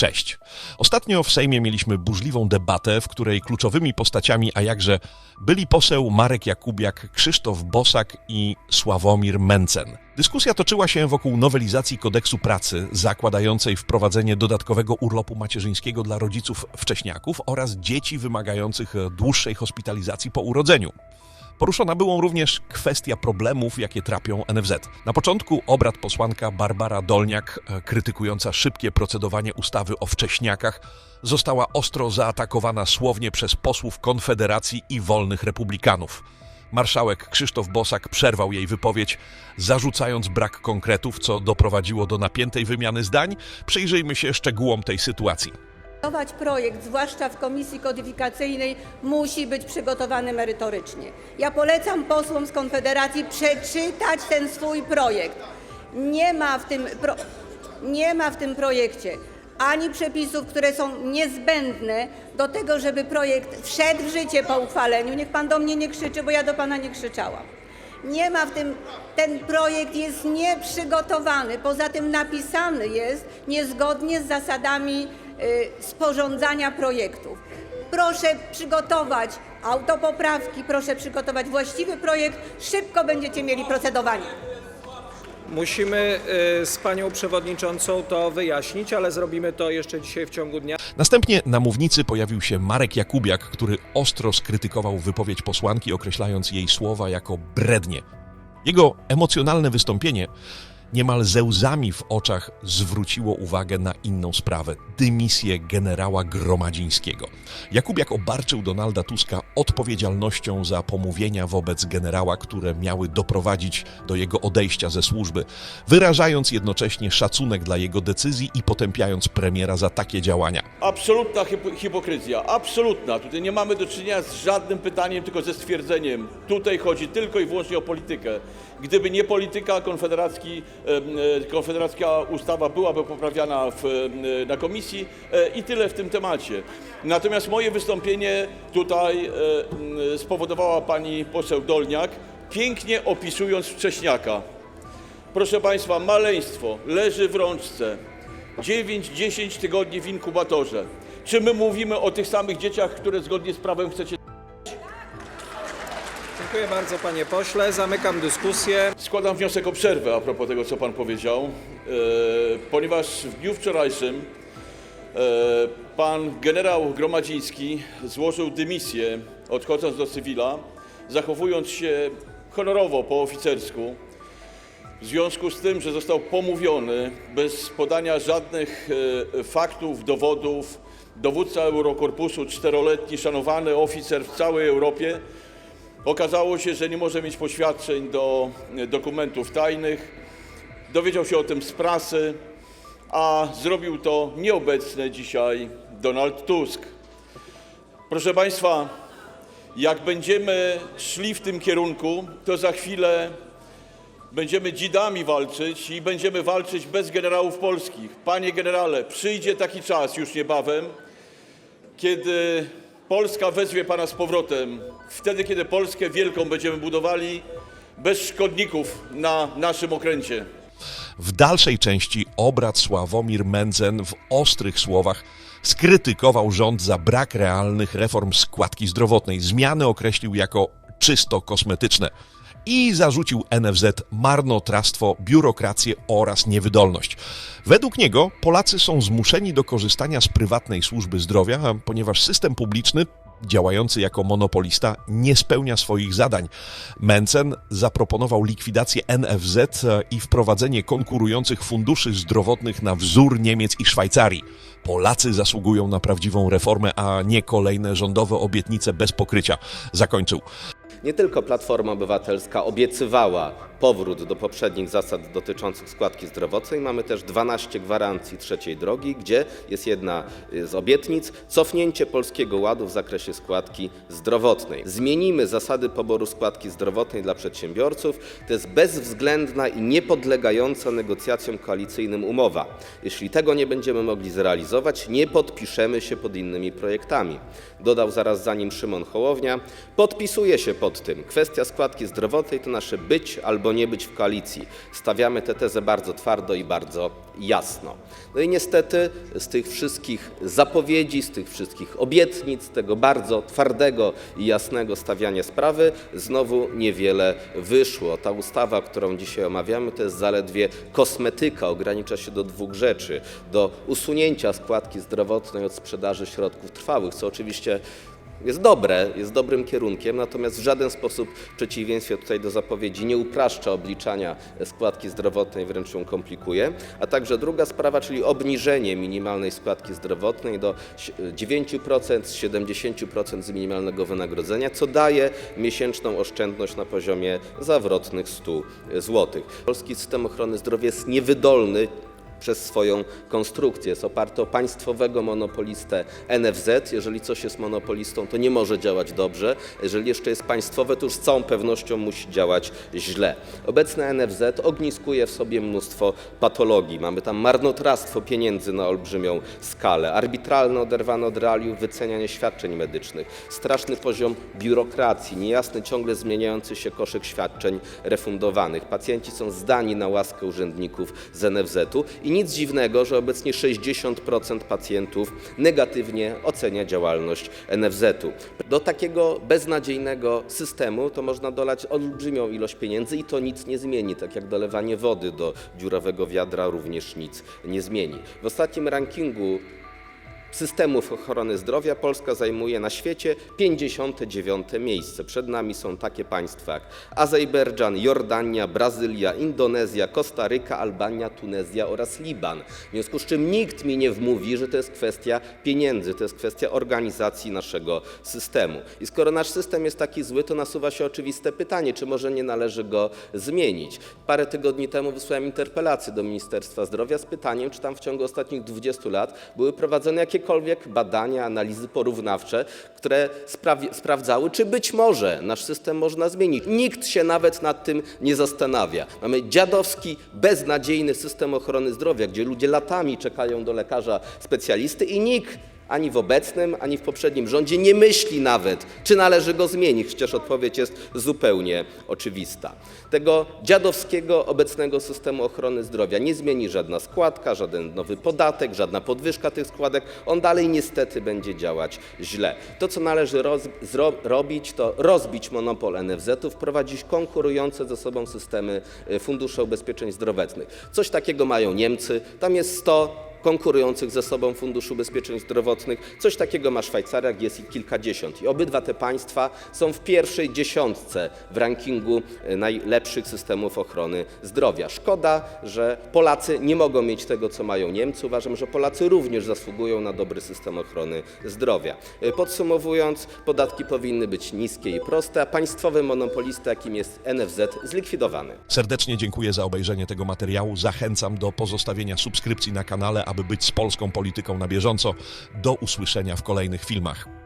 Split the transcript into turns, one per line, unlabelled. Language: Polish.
Cześć. Ostatnio w Sejmie mieliśmy burzliwą debatę, w której kluczowymi postaciami, a jakże byli poseł Marek Jakubiak, Krzysztof Bosak i Sławomir Mencen. Dyskusja toczyła się wokół nowelizacji kodeksu pracy, zakładającej wprowadzenie dodatkowego urlopu macierzyńskiego dla rodziców wcześniaków oraz dzieci wymagających dłuższej hospitalizacji po urodzeniu. Poruszona była również kwestia problemów, jakie trapią NFZ. Na początku obrad posłanka Barbara Dolniak, e, krytykująca szybkie procedowanie ustawy o wcześniakach, została ostro zaatakowana słownie przez posłów Konfederacji i Wolnych Republikanów. Marszałek Krzysztof Bosak przerwał jej wypowiedź, zarzucając brak konkretów, co doprowadziło do napiętej wymiany zdań. Przyjrzyjmy się szczegółom tej sytuacji.
Projekt, zwłaszcza w komisji kodyfikacyjnej, musi być przygotowany merytorycznie. Ja polecam posłom z Konfederacji przeczytać ten swój projekt. Nie ma w tym, pro, nie ma w tym projekcie ani przepisów, które są niezbędne do tego, żeby projekt wszedł w życie po uchwaleniu. Niech pan do mnie nie krzyczy, bo ja do pana nie krzyczałam. Nie ma w tym, ten projekt jest nieprzygotowany. Poza tym napisany jest niezgodnie z zasadami sporządzania projektów. Proszę przygotować autopoprawki, proszę przygotować właściwy projekt. Szybko będziecie mieli procedowanie.
Musimy y, z panią przewodniczącą to wyjaśnić, ale zrobimy to jeszcze dzisiaj w ciągu dnia.
Następnie na mównicy pojawił się Marek Jakubiak, który ostro skrytykował wypowiedź posłanki, określając jej słowa jako brednie. Jego emocjonalne wystąpienie niemal ze łzami w oczach zwróciło uwagę na inną sprawę dymisję generała Gromadzińskiego. Jakubiak obarczył Donalda Tuska odpowiedzialnością za pomówienia wobec generała, które miały doprowadzić do jego odejścia ze służby, wyrażając jednocześnie szacunek dla jego decyzji i potępiając premiera za takie działania.
Absolutna hip- hipokryzja, absolutna. Tutaj nie mamy do czynienia z żadnym pytaniem, tylko ze stwierdzeniem. Tutaj chodzi tylko i wyłącznie o politykę. Gdyby nie polityka, konfederacki, konfederacka ustawa byłaby poprawiana w, em, na komisji e, i tyle w tym temacie. Natomiast moje wystąpienie tutaj e, spowodowała pani poseł Dolniak, pięknie opisując wcześniaka. Proszę Państwa, maleństwo leży w rączce. 9-10 tygodni w inkubatorze. Czy my mówimy o tych samych dzieciach, które zgodnie z prawem chcecie?
Dziękuję bardzo panie pośle. Zamykam dyskusję.
Składam wniosek o przerwę a propos tego, co Pan powiedział, e, ponieważ w dniu wczorajszym e, Pan generał Gromadziński złożył dymisję, odchodząc do cywila, zachowując się honorowo po oficersku. W związku z tym, że został pomówiony bez podania żadnych e, faktów, dowodów, dowódca Eurokorpusu, czteroletni, szanowany oficer w całej Europie, okazało się, że nie może mieć poświadczeń do e, dokumentów tajnych. Dowiedział się o tym z prasy, a zrobił to nieobecny dzisiaj Donald Tusk. Proszę Państwa, jak będziemy szli w tym kierunku, to za chwilę będziemy dzidami walczyć i będziemy walczyć bez generałów polskich. Panie generale, przyjdzie taki czas już niebawem, kiedy Polska wezwie Pana z powrotem. Wtedy, kiedy Polskę wielką będziemy budowali bez szkodników na naszym okręcie.
W dalszej części obrad Sławomir Mencen w ostrych słowach skrytykował rząd za brak realnych reform składki zdrowotnej. Zmiany określił jako czysto kosmetyczne i zarzucił NFZ marnotrawstwo, biurokrację oraz niewydolność. Według niego Polacy są zmuszeni do korzystania z prywatnej służby zdrowia, ponieważ system publiczny działający jako monopolista nie spełnia swoich zadań. Mencen zaproponował likwidację NFZ i wprowadzenie konkurujących funduszy zdrowotnych na wzór Niemiec i Szwajcarii. Polacy zasługują na prawdziwą reformę, a nie kolejne rządowe obietnice bez pokrycia. Zakończył.
Nie tylko Platforma Obywatelska obiecywała powrót do poprzednich zasad dotyczących składki zdrowotnej, mamy też 12 gwarancji trzeciej drogi, gdzie jest jedna z obietnic cofnięcie Polskiego Ładu w zakresie składki zdrowotnej. Zmienimy zasady poboru składki zdrowotnej dla przedsiębiorców. To jest bezwzględna i niepodlegająca negocjacjom koalicyjnym umowa. Jeśli tego nie będziemy mogli zrealizować, nie podpiszemy się pod innymi projektami. Dodał zaraz za nim Szymon Hołownia. Podpisuje się pod pod tym. Kwestia składki zdrowotnej to nasze być albo nie być w koalicji. Stawiamy tę tezę bardzo twardo i bardzo jasno. No i niestety z tych wszystkich zapowiedzi, z tych wszystkich obietnic, tego bardzo twardego i jasnego stawiania sprawy znowu niewiele wyszło. Ta ustawa, którą dzisiaj omawiamy, to jest zaledwie kosmetyka, ogranicza się do dwóch rzeczy. Do usunięcia składki zdrowotnej od sprzedaży środków trwałych, co oczywiście jest dobre, jest dobrym kierunkiem, natomiast w żaden sposób w przeciwieństwie tutaj do zapowiedzi nie upraszcza obliczania składki zdrowotnej, wręcz ją komplikuje. A także druga sprawa, czyli obniżenie minimalnej składki zdrowotnej do 9% z 70% z minimalnego wynagrodzenia, co daje miesięczną oszczędność na poziomie zawrotnych 100 zł. Polski system ochrony zdrowia jest niewydolny przez swoją konstrukcję. Jest oparty o państwowego monopolistę NFZ. Jeżeli coś jest monopolistą, to nie może działać dobrze. Jeżeli jeszcze jest państwowe, to już z całą pewnością musi działać źle. Obecny NFZ ogniskuje w sobie mnóstwo patologii. Mamy tam marnotrawstwo pieniędzy na olbrzymią skalę, arbitralne, oderwane od realiów wycenianie świadczeń medycznych, straszny poziom biurokracji, niejasny, ciągle zmieniający się koszyk świadczeń refundowanych. Pacjenci są zdani na łaskę urzędników z NFZ-u i nic dziwnego, że obecnie 60% pacjentów negatywnie ocenia działalność NFZ-u. Do takiego beznadziejnego systemu to można dolać olbrzymią ilość pieniędzy i to nic nie zmieni, tak jak dolewanie wody do dziurawego wiadra również nic nie zmieni. W ostatnim rankingu systemów ochrony zdrowia Polska zajmuje na świecie 59 miejsce. Przed nami są takie państwa jak Azerbejdżan, Jordania, Brazylia, Indonezja, Kostaryka, Albania, Tunezja oraz Liban. W związku z czym nikt mi nie wmówi, że to jest kwestia pieniędzy, to jest kwestia organizacji naszego systemu. I skoro nasz system jest taki zły, to nasuwa się oczywiste pytanie, czy może nie należy go zmienić. Parę tygodni temu wysłałem interpelację do Ministerstwa Zdrowia z pytaniem, czy tam w ciągu ostatnich 20 lat były prowadzone jakiekolwiek badania, analizy porównawcze, które sprawdzały, czy być może nasz system można zmienić. Nikt się nawet nad tym nie zastanawia. Mamy dziadowski, beznadziejny system ochrony zdrowia, gdzie ludzie latami czekają do lekarza specjalisty i nikt ani w obecnym, ani w poprzednim rządzie nie myśli nawet, czy należy go zmienić, chociaż odpowiedź jest zupełnie oczywista. Tego dziadowskiego obecnego systemu ochrony zdrowia nie zmieni żadna składka, żaden nowy podatek, żadna podwyżka tych składek. On dalej niestety będzie działać źle. To, co należy robić, to rozbić monopol NFZ-u, wprowadzić konkurujące ze sobą systemy y, funduszy ubezpieczeń zdrowotnych. Coś takiego mają Niemcy. Tam jest 100 konkurujących ze sobą funduszy ubezpieczeń zdrowotnych. Coś takiego ma Szwajcaria, gdzie jest ich kilkadziesiąt. I obydwa te państwa są w pierwszej dziesiątce w rankingu e, najlepszych systemów ochrony zdrowia. Szkoda, że Polacy nie mogą mieć tego, co mają Niemcy. Uważam, że Polacy również zasługują na dobry system ochrony zdrowia. E, Podsumowując, podatki powinny być niskie i proste, a państwowy monopolista, jakim jest NFZ, zlikwidowany.
Serdecznie dziękuję za obejrzenie tego materiału. Zachęcam do pozostawienia subskrypcji na kanale, aby być z polską polityką na bieżąco. Do usłyszenia w kolejnych filmach.